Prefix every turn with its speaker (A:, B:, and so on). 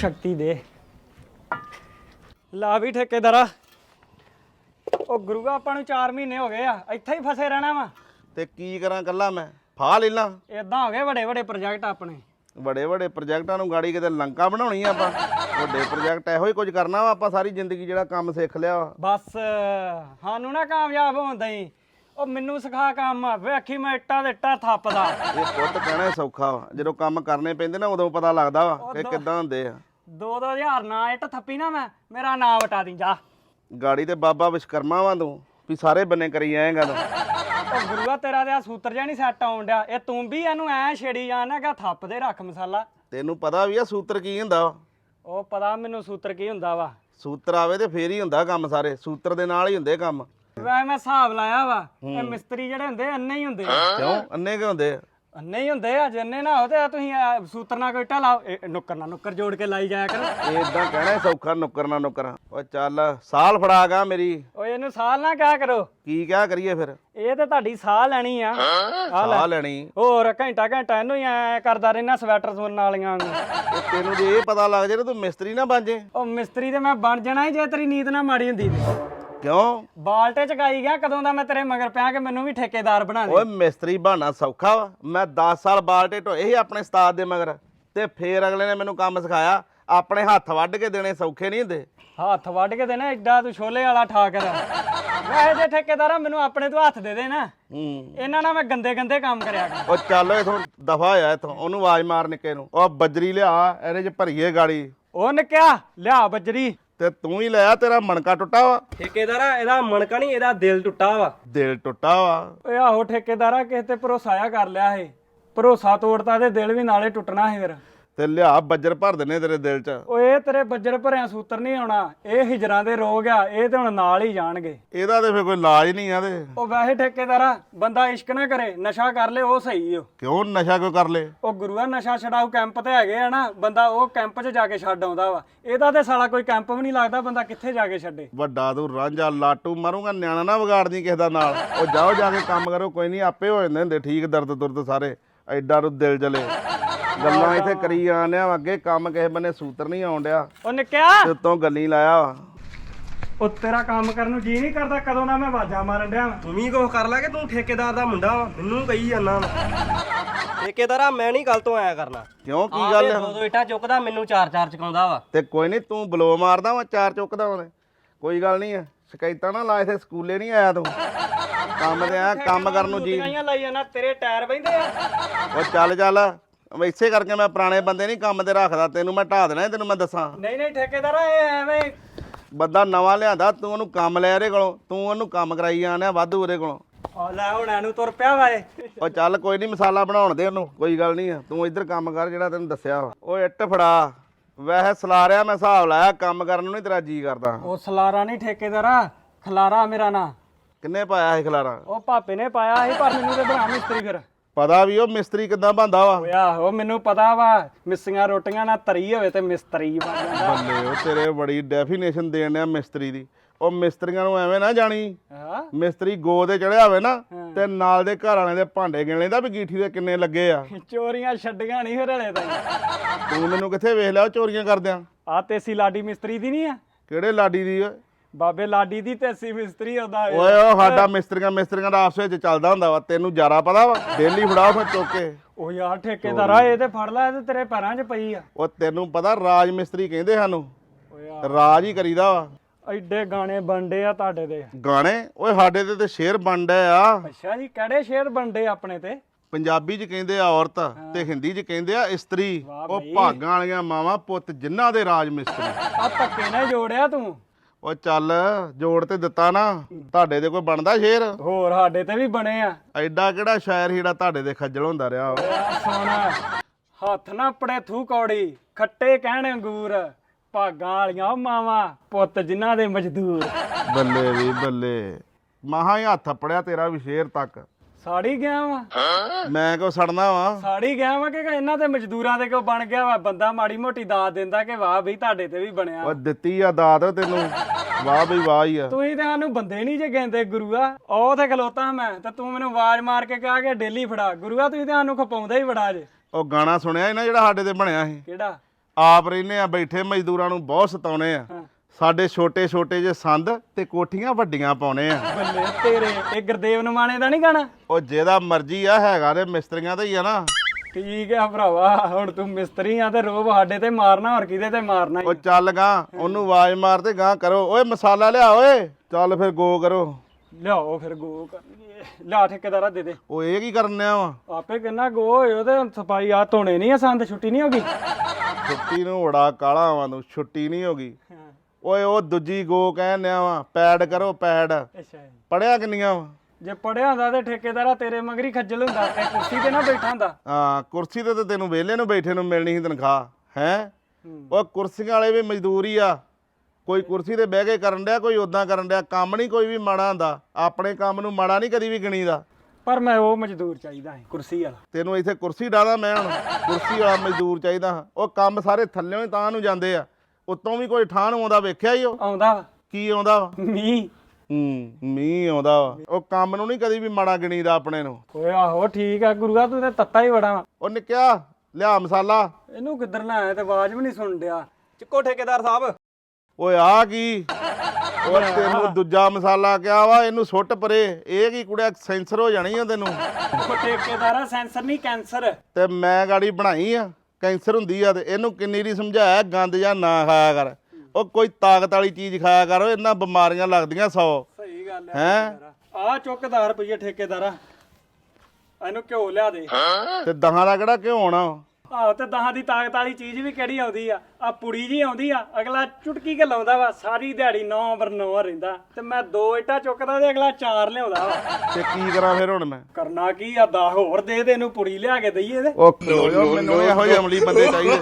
A: ਸ਼ਕਤੀ ਦੇ। ਲਾ ਵੀ ਠੇਕੇਦਾਰਾ। ਉਹ ਗੁਰੂਆ ਆਪਾਂ ਨੂੰ 4 ਮਹੀਨੇ ਹੋ ਗਏ ਆ ਇੱਥੇ ਹੀ ਫਸੇ ਰਹਿਣਾ ਵਾ।
B: ਤੇ ਕੀ ਕਰਾਂ ਕੱਲਾ ਮੈਂ? ਫਾਹ ਲੈ ਲਾਂ।
A: ਇਦਾਂ ਹੋ ਗਏ ਵੱਡੇ ਵੱਡੇ ਪ੍ਰੋਜੈਕਟ ਆਪਣੇ।
B: ਵੱਡੇ ਵੱਡੇ ਪ੍ਰੋਜੈਕਟਾਂ ਨੂੰ ਗਾੜੀ ਕਿਤੇ ਲੰਕਾ ਬਣਾਉਣੀ ਆ ਆਪਾਂ। ਵੱਡੇ ਪ੍ਰੋਜੈਕਟ ਇਹੋ ਹੀ ਕੁਝ ਕਰਨਾ ਵਾ ਆਪਾਂ ਸਾਰੀ ਜ਼ਿੰਦਗੀ ਜਿਹੜਾ ਕੰਮ ਸਿੱਖ ਲਿਆ ਵਾ।
A: ਬਸ ਸਾਨੂੰ ਨਾ ਕਾਮਯਾਬ ਹੋਣ ਦਈ। ਉਹ ਮੈਨੂੰ ਸਿਖਾ ਕੰਮ ਵੇਖੀ ਮੈਂ ਇੱਟਾਂ ਦੇ ਇੱਟਾਂ ਥੱਪਦਾ।
B: ਇਹ ਪੁੱਤ ਕਹਿਣਾ ਹੀ ਸੌਖਾ ਵਾ। ਜਦੋਂ ਕੰਮ ਕਰਨੇ ਪੈਂਦੇ ਨਾ ਉਦੋਂ ਪਤਾ ਲੱਗਦਾ ਵਾ ਕਿ ਕਿੱਦਾਂ ਹੁੰਦੇ ਆ।
A: ਦੋ ਦੋ ਹਜ਼ਾਰ ਨਾ ਇੱਟ ਥੱਪੀ ਨਾ ਮੈਂ ਮੇਰਾ ਨਾਂ ਵਟਾ ਦੀ ਜਾ।
B: ਗਾੜੀ ਤੇ ਬਾਬਾ ਵਿਸ਼ਕਰਮਾ ਵਾਂ ਤੂੰ ਵੀ ਸਾਰੇ ਬੰਨੇ ਕਰੀ ਜਾਏਗਾ ਤੂੰ।
A: ਉਹ ਗੁਰੂਆ ਤੇਰਾ ਤੇ ਆ ਸੂਤਰ ਜਿਹਾ ਨਹੀਂ ਸੈੱਟ ਆਉਣ ਡਿਆ। ਇਹ ਤੂੰ ਵੀ ਇਹਨੂੰ ਐ ਛੇੜੀ ਜਾਣਾਗਾ ਥੱਪ ਦੇ ਰੱਖ ਮਸਾਲਾ।
B: ਤੈਨੂੰ ਪਤਾ ਵੀ ਆ ਸੂਤਰ ਕੀ ਹੁੰਦਾ ਵਾ।
A: ਉਹ ਪਤਾ ਮੈਨੂੰ ਸੂਤਰ ਕੀ ਹੁੰਦਾ ਵਾ।
B: ਸੂਤਰ ਆਵੇ ਤੇ ਫੇਰ ਹੀ ਹੁੰਦਾ ਕੰਮ ਸਾਰੇ ਸੂਤਰ ਦੇ ਨਾਲ ਹੀ ਹੁੰਦੇ ਕੰਮ।
A: ਵੈ ਮੈਂ ਹਿਸਾਬ ਲਾਇਆ ਵਾ ਇਹ ਮਿਸਤਰੀ ਜਿਹੜੇ ਹੁੰਦੇ ਅੰਨੇ ਹੀ ਹੁੰਦੇ। ਆ।
B: ਕਿਉਂ? ਅੰਨੇ ਕਿ ਹੁੰਦੇ ਆ?
A: ਅੰਨੇ ਹੀ ਹੁੰਦੇ ਆ ਜਿੰਨੇ ਨਾ ਹੋ ਤੇ ਤੁਸੀਂ ਸੂਤਰ ਨਾਲ ਕੋਈ ਢਾਲਾ ਇਹ ਨੁੱਕਰ ਨਾਲ ਨੁੱਕਰ ਜੋੜ ਕੇ ਲਾਈ ਜਾਇਆ ਕਰੋ।
B: ਇਹ ਇਦਾਂ ਕਹਿਣਾ ਸੌਖਾ ਨੁੱਕਰ ਨਾ ਨੁੱਕਰ। ਓ ਚੱਲ ਸਾਲ ਫੜਾ ਗਾ ਮੇਰੀ।
A: ਓਏ ਇਹਨੂੰ ਸਾਲ ਨਾ ਕਿਆ ਕਰੋ।
B: ਕੀ ਕਿਆ ਕਰੀਏ ਫਿਰ?
A: ਇਹ ਤੇ ਤੁਹਾਡੀ ਸਾਹ ਲੈਣੀ ਆ। ਆ ਲੈ।
B: ਸਾਹ ਲੈਣੀ।
A: ਹੋਰ ਘੰਟਾ ਘੰਟਾ ਇਹਨੂੰ ਹੀ ਐ ਕਰਦਾ ਰਹਿਣਾ ਸਵੈਟਰ ਸੁਣਨ ਵਾਲੀਆਂ। ਨੂੰ
B: ਤੈਨੂੰ ਜੇ ਇਹ ਪਤਾ ਲੱਗ ਜੇ ਨਾ ਤੂੰ ਮਿਸਤਰੀ ਨਾ ਬਣ ਜੇ।
A: ਉਹ ਮਿਸਤਰੀ ਤੇ ਮੈਂ ਬਣ ਜਾਣਾ ਜੇ ਤੇਰੀ ਨੀਤ ਨਾ ਮਾੜੀ ਹੁੰਦੀ। ਤੇ
B: ਕਿਉਂ?
A: ਬਾਲਟੇ ਚਕਾਈ ਗਿਆ ਕਦੋਂ ਦਾ ਮੈਂ ਤੇਰੇ ਮਗਰ ਪਿਆ ਕਿ ਮੈਨੂੰ ਵੀ ਠੇਕੇਦਾਰ ਬਣਾ ਦੇ?
B: ਓਏ ਮਿਸਤਰੀ ਬਣਨਾ ਸੌਖਾ ਵਾ। ਮੈਂ 10 ਸਾਲ ਬਾਲਟੇ ਢੋਏ ਸੀ ਆਪਣੇ ਉਸਤਾਦ ਦੇ ਮਗਰ ਤੇ ਫੇਰ ਅਗਲੇ ਨੇ ਮੈਨੂੰ ਕੰਮ ਸਿਖਾਇਆ। ਆਪਣੇ ਹੱਥ ਵੱਢ ਕੇ ਦੇਣੇ ਸੌਖੇ ਨਹੀਂ ਹੁੰਦੇ।
A: ਹੱਥ ਵੱਢ ਕੇ ਦੇਣਾ ਐਡਾ ਤੂੰ ਛੋਲੇ ਵਾਲਾ ਠਾ ਕਰ ਵੈਸੇ ਜੇ ਠੇਕੇਦਾਰਾ ਮੈਨੂੰ ਆਪਣੇ ਤੋਂ ਹੱਥ ਦੇ ਦੇ ਨਾ
B: ਹੂੰ।
A: ਇਹਨਾਂ ਨਾਲ ਮੈਂ ਗੰਦੇ ਗੰਦੇ ਕੰਮ ਕਰਿਆ ਕਰ।
B: ਉਹ ਚੱਲ ਇਥੋਂ ਦਫਾ ਹੋਇਆ ਇਥੋਂ ਉਹਨੂੰ ਆਵਾਜ਼ ਮਾਰ ਨਿੱਕੇ ਨੂੰ। ਉਹ ਬੱਜਰੀ ਲਿਆ ਇਹਦੇ 'ਚ ਭਰੀਏ ਗਾੜੀ।
A: ਉਹ ਨਿਕਿਆ ਲਿਆ ਬੱਜਰੀ।
B: ਤੇ ਤੂੰ ਹੀ ਲਿਆ ਤੇਰਾ ਮਣਕਾ ਟੁੱਟਾ ਵਾ।
A: ਠੇਕੇਦਾਰਾ ਇਹਦਾ ਮਣਕਾ ਨਹੀਂ ਇਹਦਾ ਦਿਲ ਟੁੱਟਾ ਵਾ।
B: ਦਿਲ ਟੁੱਟਾ ਵਾ।
A: ਓਏ ਆਹੋ ਠੇਕੇਦਾਰਾ ਕਿਸੇ ਤੇ ਭਰੋਸਾਇਆ ਕਰ ਲਿਆ ਇਹ। ਭਰੋਸਾ ਤੋੜਤਾ ਤੇ ਦਿਲ ਵੀ ਨਾਲੇ ਟੁੱਟਣਾ ਸੀ ਫਿਰ।
B: ਤੇ ਲਿਆ ਬੱਜਰ ਭਰ ਦਿੰਨੇ ਤੇਰੇ ਦਿਲ 'ਚ।
A: ਓਏ ਤੇਰੇ ਬੱਜਰ ਭਰਿਆ ਸੂਤਰ ਨਹੀਂ ਆਉਣਾ। ਇਹ ਹਿਜਰਾਂ ਦੇ ਰੋਗ ਆ ਇਹ ਤੇ ਹੁਣ ਨਾਲ ਹੀ ਜਾਣਗੇ।
B: ਇਹਦਾ ਤੇ ਫੇਰ ਕੋਈ ਇਲਾਜ ਨਹੀਂ ਆ ਤੇ।
A: ਉਹ ਵੈਸੇ ਠੇਕੇਦਾਰਾ ਬੰਦਾ ਇਸ਼ਕ ਨਾ ਕਰੇ ਨਸ਼ਾ ਕਰ ਲੇ ਉਹ ਸਹੀ ਓ
B: ਕਿਉਂ ਨਸ਼ਾ ਕਿਉਂ ਕਰ ਲੇ?
A: ਉਹ ਗੁਰੂਆ ਨਸ਼ਾ ਛਡਾਊ ਕੈਂਪ ਤੇ ਹੈਗੇ ਆ ਨਾ ਬੰਦਾ ਉਹ ਕੈਂਪ 'ਚ ਜਾ ਕੇ ਛੱਡ ਆਉਂਦਾ ਵਾ। ਇਹਦਾ ਤੇ ਸਾਲਾ ਕੋਈ ਕੈਂਪ ਵੀ ਨਹੀਂ ਲੱਗਦਾ ਬੰਦਾ ਕਿੱਥੇ ਜਾ ਕੇ ਛੱਡੇ?
B: ਵੱਡਾ ਤੂੰ ਰਾਂਝਾ ਲਾਟੂ ਮਾਰੂਗਾ ਨਿਆਣਾ ਨਾ ਵਿਗਾੜਦੀ ਕਿਸੇ ਦਾ ਨਾਲ। ਉਹ ਜਾਓ ਜਾ ਕੇ ਕੰਮ ਕਰੋ ਕੋਈ ਨਹੀਂ ਆਪੇ ਹੋ ਜਾਂਦੇ ਹੁੰਦੇ ਠੀਕ ਦਰਦ ਦੁਰਦ ਸਾਰੇ। ਐਡਾ ਨੂੰ ਦਿਲ ਜਲੇ। ਗੱਲਾਂ ਇੱਥੇ ਕਰੀ ਜਾਂਦੇ ਆ ਅੱਗੇ ਕੰਮ ਕਿਸੇ ਬੰਨੇ ਸੂਤਰ ਨਹੀਂ ਆਉਣ ਡਿਆ।
A: ਉਹ ਨਿਕਿਆ
B: ਤੇ ਉੱਤੋਂ ਗੱਲੀ ਲਾਇਆ ਵਾ।
A: ਉਹ ਤੇਰਾ ਕੰਮ ਕਰਨ ਨੂੰ ਜੀ ਨਹੀਂ ਕਰਦਾ ਕਦੋਂ ਦਾ ਮੈਂ ਆਵਾਜ਼ਾਂ ਮਾਰਨ ਡਿਆ ਵਾਂ।
C: ਤੂੰ ਵੀ ਕੁਛ ਕਰ ਲੈ ਕਿ ਤੂੰ ਠੇਕੇਦਾਰ ਦਾ ਮੁੰਡਾ ਵਾ ਮੈਨੂੰ ਕਹੀ ਜਾਂਦਾ ਠੇਕੇਦਾਰਾ ਮੈਂ ਨਹੀਂ ਗੱਲ ਤੋਂ ਆਇਆ ਕਰਨਾ।
B: ਕਿਉਂ ਕੀ ਗੱਲ ਆ?
C: ਦੋ ਦੋ ਇਟਾ ਚੁੱਕਦਾ ਮੈਨੂੰ ਚਾਰ ਚਾਰ ਚਕਾਉਂਦਾ ਵਾ।
B: ਤੇ ਕੋਈ ਨਹੀਂ ਤੂੰ ਬਲੋ ਮਾਰਦਾ ਵਾ ਚਾਰ ਚੁੱਕਦਾ ਉਹਨੇ ਕੋਈ ਗੱਲ ਨਹੀਂ ਆ ਸ਼ਿਕਾਇਤਾਂ ਨਾ ਲਾ ਇੱਥੇ ਸਕੂਲੇ ਨਹੀਂ ਆਇਆ ਤੂੰ। ਕੰਮ ਤੇ ਆ ਕੰਮ ਕਰਨ ਨੂੰ ਜੀ
A: ਲਾਈ ਜਾਂਦਾ ਤੇਰੇ ਟਾਇਰ ਬੈਂਦੇ ਆ।
B: ਉਹ ਚੱਲ ਚੱਲ। ਇਸੇ ਕਰਕੇ ਮੈਂ ਪੁਰਾਣੇ ਬੰਦੇ ਨਹੀਂ ਕੰਮ ਤੇ ਰੱਖਦਾ ਤੈਨੂੰ ਮੈਂ ਢਾ ਦੇਣਾ ਤੈਨੂੰ ਮੈਂ ਦੱਸਾਂ।
A: ਨਹੀਂ ਨਹੀਂ ਠੇਕੇਦਾਰਾ ਇਹ ਐਵੇਂ
B: ਬੰਦਾ ਨਵਾਂ ਲਿਆਂਦਾ ਤੂੰ ਉਹਨੂੰ ਕੰਮ ਲੈ ਇਹਦੇ ਕੋਲੋਂ ਤੂੰ ਉਹਨੂੰ ਕੰਮ ਕਰਾਈ ਜਾਣਿਆ ਵਾਧੂ ਉਹਦੇ ਕੋਲੋਂ।
A: ਆ ਲੈ ਹੁਣ ਇਹਨੂੰ ਤੁਰ ਪਿਆ ਵਾਏ
B: ਉਹ ਚੱਲ ਕੋਈ ਨਹੀਂ ਮਸਾਲਾ ਬਣਾਉਣ ਦੇ ਉਹਨੂੰ ਕੋਈ ਗੱਲ ਨਹੀਂ ਆ। ਤੂੰ ਇੱਧਰ ਕੰਮ ਕਰ ਜਿਹੜਾ ਤੈਨੂੰ ਦੱਸਿਆ ਵਾ। ਉਹ ਇੱਟ ਫੜਾ। ਵੈਸੇ ਸਲਾਰਿਆ ਮੈਂ ਹਿਸਾਬ ਲਾਇਆ ਕੰਮ ਕਰਨ ਨੂੰ ਨਹੀਂ ਤੇਰਾ ਜੀ ਕਰਦਾ।
A: ਉਹ ਸਲਾਰਾ ਨਹੀਂ ਠੇਕੇਦਾਰਾ ਖਲਾਰਾ ਮੇਰਾ ਨਾਂ।
B: ਕਿੰਨੇ ਪਾਇਆ ਸੀ ਖਲਾਰਾ?
A: ਉਹ ਭਾਪੇ ਨੇ ਪਾਇਆ ਸੀ ਪਰ ਮੈਨੂੰ ਤੇ ਬਣਾ ਮਿਸਤਰੀ ਫਿਰ।
B: ਪਤਾ ਵੀ ਉਹ ਮਿਸਤਰੀ ਕਿੱਦਾਂ ਬੰਦਾ ਵਾ।
A: ਓਏ ਆਹੋ ਮੈਨੂੰ ਪਤਾ ਵਾ ਮਿੱਸੀਆਂ ਰੋਟੀਆਂ ਨਾਲ ਤਰੀ ਹੋਵੇ ਤੇ ਮਿਸਤਰੀ ਬਣ ਜਾਂਦਾ।
B: ਬੱਲੇ ਉਹ ਤੇਰੇ ਬੜੀ ਡੈਫੀਨੇਸ਼ਨ ਦੇਣ ਡਿਆ ਮਿਸਤਰੀ ਦੀ। ਉਹ ਮਿਸਤਰੀਆਂ ਨੂੰ ਐਵੇਂ ਨਾ ਜਾਣੀ
A: ਹਾਂ।
B: ਮਿਸਤਰੀ ਗੋ ਤੇ ਚੜਿਆ ਹੋਵੇ ਨਾ ਤੇ ਨਾਲ ਦੇ ਘਰ ਵਾਲਿਆਂ ਦੇ ਭਾਂਡੇ ਗਿਣ ਲੈਂਦਾ ਵੀ ਗੀਠੀ ਦੇ ਕਿੰਨੇ ਲੱਗੇ ਆ।
A: ਚੋਰੀਆਂ ਛੱਡੀਆਂ ਨਹੀਂ ਫਿਰ ਹਲੇ ਤਾਈਂ।
B: ਤੂੰ ਮੈਨੂੰ ਕਿੱਥੇ ਵੇਖ ਲਿਆ ਉਹ ਚੋਰੀਆਂ ਕਰਦਿਆਂ?
A: ਆ ਤੇਸੀ ਲਾਡੀ ਮਿਸਤਰੀ ਦੀ ਨਹੀਂ ਆ?
B: ਕਿਹੜੇ ਲਾਡੀ ਦੀ ਓਏ?
A: ਬਾਬੇ ਲਾਡੀ ਦੀ ਤੇਸੀ ਮਿਸਤਰੀ ਹੁੰਦਾ ਏ।
B: ਓਏ ਉਹ ਸਾਡਾ ਮਿਸਤਰੀਆਂ ਮਿਸਤਰੀਆਂ ਦਾ ਆਪਸ ਵਿੱਚ ਚੱਲਦਾ ਹੁੰਦਾ ਵਾ। ਤੈਨੂੰ ਜ਼ਿਆਦਾ ਪਤਾ ਵਾ ਡੇਲੀ ਫੜਾਓ ਫਿਰ ਚੁੱਕ ਕੇ।
A: ਉਹ ਯਾਰ ਠੇਕੇਦਾਰਾ ਇਹ ਤੇ ਫੜ ਲੈ ਇਹ ਤੇ ਤੇਰੇ ਪੈਰਾਂ 'ਚ ਪਈ ਆ।
B: ਉਹ ਤੈਨੂੰ ਪਤਾ ਰਾਜ ਮਿਸਤਰੀ ਕਹਿੰਦੇ ਸਾਨੂੰ।
A: ਓਏ ਆ
B: ਰਾਜ ਹੀ ਕਰੀਦਾ ਵਾ।
A: ਐਡੇ ਗਾਣੇ ਬਣਦੇ ਆ ਤੁਹਾਡੇ ਦੇ
B: ਗਾਣੇ? ਓਏ ਸਾਡੇ ਤੇ ਤੇ ਸ਼ੇਰ ਬਣਦਾ ਆ।
A: ਅੱਛਾ ਜੀ ਕਿਹੜੇ ਸ਼ੇਰ ਬਣਦੇ ਆਪਣੇ ਤੇ?
B: ਪੰਜਾਬੀ ਚ ਕਹਿੰਦੇ ਆ ਔਰਤ ਤੇ ਹਿੰਦੀ ਚ ਕਹਿੰਦੇ ਆ ਇਸਤਰੀ।
A: ਵਾਹ
B: ਉਹ। ਭਾਗਾਂ ਵਾਲੀਆਂ ਮਾਵਾਂ ਪੁੱਤ ਜਿਨ੍ਹਾਂ ਦੇ ਰਾਜ ਮਿਸਤਰੀ।
A: ਆ ਧੱਕੇ ਨਾਲ ਜੋੜਿਆ ਤੂੰ।
B: ਉਹ ਚੱਲ ਜੋੜ ਤੇ ਦਿੱਤਾ ਨਾ ਤੁਹਾਡੇ ਦੇ ਕੋਈ ਬਣਦਾ ਸ਼ੇਰ?
A: ਹੋਰ ਸਾਡੇ ਤੇ ਵੀ ਬਣੇ ਆ।
B: ਐਡਾ ਕਿਹੜਾ ਸ਼ਾਇਰ ਜਿਹੜਾ ਤੁਹਾਡੇ ਦੇ ਖੱਜਲ ਹੁੰਦਾ ਰਿਹਾ
A: ਸੋਣਾ ਹੱਥ ਨਾ ਪੜੇ ਥੂ ਕੌੜੀ ਖੱਟੇ ਕਹਿਣ ਅੰਗੂਰ ਭਾਗਾਂ ਵਾਲੀਆਂ ਮਾਵਾਂ ਪੁੱਤ ਜਿਨ੍ਹਾਂ ਦੇ ਮਜ਼ਦੂਰ।
B: ਬੱਲੇ ਵੀ ਬੱਲੇ ਮਹਾ ਹੀ ਹੱਥ ਪੜਿਆ ਤੇਰਾ ਵੀ ਸ਼ੇਰ ਤੱਕ।
A: ਸਾੜੀ ਗਿਆ ਵਾ
B: ਮੈਂ ਕਿਉਂ ਸੜਨਾ ਵਾ?
A: ਸਾੜੀ ਗਿਆ ਵਾ ਕਿ ਇਹਨਾਂ ਦੇ ਮਜ਼ਦੂਰਾਂ ਦੇ ਕਿਉਂ ਬਣ ਗਿਆ ਵਾ? ਬੰਦਾ ਮਾੜੀ ਮੋਟੀ ਦਾਤ ਦਿੰਦਾ ਕਿ ਵਾਹ ਬਈ ਤੁਹਾਡੇ ਤੇ ਵੀ ਬਣਿਆ।
B: ਉਹ ਦਿੱਤੀ ਆ ਦਾਤ ਤੈਨੂੰ। ਵਾਹ ਬਈ ਵਾਹ ਹੀ ਆ।
A: ਤੁਸੀਂ ਤੇ ਸਾਨੂੰ ਬੰਦੇ ਨਹੀਂ ਜੇ ਕਹਿੰਦੇ ਗੁਰੂਆ। ਉਹ ਤੇ ਖਲੋਤਾ ਮੈਂ ਤੇ ਤੂੰ ਮੈਨੂੰ ਆਵਾਜ਼ ਮਾਰ ਕੇ ਕਿਹਾ ਕਿ ਡੇਲੀ ਫੜਾ। ਗੁਰੂਆ ਤੁਸੀਂ ਤੇ ਸਾਨੂੰ ਖਪਾਉਂਦਾ ਹੀ ਬੜਾ ਜੇ।
B: ਉਹ ਗਾਣਾ ਸੁਣਿਆ ਸੀ ਨਾ ਜਿਹੜਾ ਸਾਡੇ ਤੇ ਬਣਿਆ ਸੀ?
A: ਕਿਹੜਾ?
B: ਆਪ ਰਹਿੰਦੇ ਆ ਬੈਠੇ ਮਜ਼ਦੂਰਾਂ ਨੂੰ ਬਹੁਤ ਸਤਾਉਣੇ ਆ। ਸਾਡੇ ਛੋਟੇ ਛੋਟੇ ਜੇ ਸੰਦ ਤੇ ਕੋਠੀਆਂ ਵੱਡੀਆਂ ਪਾਉਣੇ ਆ।
A: ਬੱਲੇ ਤੇਰੇ ਇਹ ਗੁਰਦੇਵ ਨਮਾਣੇ ਦਾ ਨਹੀਂ ਗਾਣਾ?
B: ਉਹ ਜਿਹਦਾ ਮਰਜ਼ੀ ਆ ਹੈਗਾ ਤੇ ਮਿਸਤਰੀਆਂ ਦਾ ਹੀ ਆ ਨਾ।
A: ਠੀਕ ਆ ਭਰਾਵਾ ਹੁਣ ਤੂੰ ਮਿਸਤਰੀ ਆ ਤੇ ਰੋਬ ਸਾਡੇ ਤੇ ਮਾਰਨਾ ਹੋਰ ਕਿਹਦੇ ਤੇ ਮਾਰਨਾ?
B: ਉਹ ਚੱਲ ਗਾ ਉਹਨੂੰ ਆਵਾਜ਼ ਮਾਰ ਤੇ ਗਾਂ ਕਰੋ। ਓਏ ਮਸਾਲਾ ਲਿਆ ਓਏ। ਚੱਲ ਫਿਰ ਗੋ ਕਰੋ।
A: ਲਿਆਓ ਫਿਰ ਗੋ ਕਰਨਗੇ। ਲਿਆ ਠੇਕੇਦਾਰਾ ਦੇ ਦੇ।
B: ਉਹ ਇਹ ਕੀ ਕਰਨਿਆ ਵਾ?
A: ਆਪੇ ਕਿੰਨਾ ਗੋ ਹੋਇਓ ਤੇ ਸਫ਼ਾਈ ਆ ਧੋਣੇ ਨਹੀਂ ਆ ਸੰਦ ਛੁੱਟੀ ਨਹੀਂ ਹੋਗੀ
B: ਛੁੱਟੀ ਨੂੰ ਬੜਾ ਕਾਲਾ ਵਾਂ ਤੂੰ ਛੁੱਟੀ ਨਹੀਂ ਹੋਗੀ ਓਏ ਉਹ ਦੂਜੀ ਗੋ ਕਹਿੰਨਿਆ ਵਾ ਪੈਡ ਕਰੋ ਪੈਡ।
A: ਅੱਛਾ ਜੀ।
B: ਪੜਿਆ ਕਿੰਨੀਆਂ ਵਾ?
A: ਜੇ ਪੜਿਆ ਹੁੰਦਾ ਤੇ ਠੇਕੇਦਾਰਾ ਤੇਰੇ ਮਗਰੀ ਖੱਜਲ ਹੁੰਦਾ ਤੇ ਕੁਰਸੀ ਤੇ ਨਾ ਬੈਠਾ ਹੁੰਦਾ।
B: ਹਾਂ ਕੁਰਸੀ ਤੇ ਤਾਂ ਤੈਨੂੰ ਵਿਹਲੇ ਨੂੰ ਬੈਠੇ ਨੂੰ ਮਿਲਣੀ ਸੀ ਤਨਖਾਹ ਹੈ? ਉਹ ਕੁਰਸੀਆਂ ਵਾਲੇ ਵੀ ਮਜ਼ਦੂਰ ਆ। ਕੋਈ ਕੁਰਸੀ ਤੇ ਬਹਿ ਕੇ ਕਰਨ ਡਿਆ ਕੋਈ ਉਦਾਂ ਕਰਨ ਡਿਆ ਕੰਮ ਨਹੀਂ ਕੋਈ ਵੀ ਮਾੜਾ ਹੁੰਦਾ। ਆਪਣੇ ਕੰਮ ਨੂੰ ਮਾੜਾ ਨਹੀਂ ਕਦੀ ਵੀ ਗਣੀਦਾ।
A: ਪਰ ਮੈਂ ਉਹ ਮਜ਼ਦੂਰ ਚਾਹੀਦਾ ਹੈ ਕੁਰਸੀ ਵਾਲਾ।
B: ਤੈਨੂੰ ਇੱਥੇ ਕੁਰਸੀ ਡਾਦਾ ਮੈਂ ਹੁਣ ਕੁਰਸੀ ਵਾਲਾ ਮਜ਼ਦੂਰ ਚਾਹੀਦਾ ਹਾਂ। ਉਹ ਕੰਮ ਸਾਰੇ ਥੱਲਿਓਂ ਹੀ ਤਾਂ ਨੂੰ ਜਾਂਦੇ ਆ। ਉੱਤੋਂ ਵੀ ਕੋਈ ਠਾਣ ਆਉਂਦਾ ਵੇਖਿਆ ਹੀ ਉਹ?
A: ਆਉਂਦਾ ਵਾ।
B: ਕੀ ਆਉਂਦਾ ਵਾ?
A: ਮੀਂਹ।
B: ਹੂੰ ਮੀਂਹ ਆਉਂਦਾ ਵਾ। ਉਹ ਕੰਮ ਨੂੰ ਨਹੀਂ ਕਦੀ ਵੀ ਮਾੜਾ ਗਣੀਦਾ ਆਪਣੇ ਨੂੰ।
A: ਓਏ ਆਹੋ ਠੀਕ ਆ ਗੁਰੂਆ ਤੂੰ ਤੇ ਤੱਤਾ ਹੀ ਬੜਾ ਵਾ।
B: ਉਹ ਨਿੱਕਿਆ ਲਿਆ ਮਸਾਲਾ।
A: ਇਹਨੂੰ ਕਿੱਧਰ ਨਾ ਆਇਆ ਤੇ ਆਵਾਜ਼ ਵੀ ਨਹੀਂ ਸੁਣ ਡਿਆ।
C: ਚੁੱਕੋ ਠੇਕੇਦਾਰ ਸਾਹਿਬ।
B: ਓਏ ਆ ਕੀ? ਉਹ ਤੈਨੂੰ ਦੂਜਾ ਮਸਾਲਾ ਕਿਹਾ ਵਾ ਇਹਨੂੰ ਸੁੱਟ ਪਰੇ। ਇਹ ਕੀ ਕੁੜਿਆ ਸੈਂਸਰ ਹੋ ਜਾਣੀ ਆ ਤੈਨੂੰ।
A: ਠੇਕੇਦਾਰਾ ਸੈਂਸਰ ਨਹੀਂ ਕੈਂਸਰ।
B: ਤੇ ਮੈਂ ਗਾੜੀ ਬਣਾਈ ਆ। ਕੈਂਸਰ ਹੁੰਦੀ ਆ ਤੇ ਇਹਨੂੰ ਕਿੰਨੀ ਰੀ ਸਮਝਾਇਆ ਗੰਦ ਜਾਂ ਨਾ ਖਾਇਆ ਕਰ। ਉਹ ਕੋਈ ਤਾਕਤ ਵਾਲੀ ਚੀਜ਼ ਖਾਇਆ ਕਰ ਇਹਨਾਂ ਬਿਮਾਰੀਆਂ ਲੱਗਦੀਆਂ 100
A: ਸਹੀ ਗੱਲ
B: ਹੈਂ?
A: ਆ। ਚੁੱਕਦਾਰ ਰੁਪਈਏ ਠੇਕੇਦਾਰਾ ਇਹਨੂੰ ਘਿਓ ਲਿਆ ਦੇ।
B: ਤੇ ਦਹਾਂ ਦਾ ਕਿਹੜਾ ਕਿਉਂ ਹੋਣਾ
A: ਆਹੋ ਤੇ ਦਹਾਂ ਦੀ ਤਾਕਤ ਵਾਲੀ ਚੀਜ਼ ਵੀ ਕਿਹੜੀ ਆਉਂਦੀ ਆ? ਆ ਪੁੜੀ ਜੀ ਆਉਂਦੀ ਆ ਅਗਲਾ ਚੁਟਕੀ ਕੇ ਲਾਉਂਦਾ ਵਾ ਸਾਰੀ ਦਿਹਾੜੀ 9 ਬਰ 9 ਰਹਿੰਦਾ। ਤੇ ਮੈਂ ਦੋ ਇੱਟਾਂ ਚੁੱਕਦਾ ਤੇ ਅਗਲਾ ਚਾਰ ਲਿਆਉਂਦਾ ਵਾ।
B: ਤੇ ਕੀ ਕਰਾਂ ਫਿਰ ਹੁਣ ਮੈਂ?
A: ਕਰਨਾ ਕੀ ਆ ਦਾ ਹੋਰ ਦੇ ਦੇ ਇਹਨੂੰ ਪੁੜੀ ਲਿਆ ਕੇ ਦਈਏ ਤੇ।
B: ਉਹ ਮੈਨੂੰ ਇਹੋ ਜਿਹੇ ਅਮਲੀ ਬੰਦੇ ਚਾਹੀਦੇ।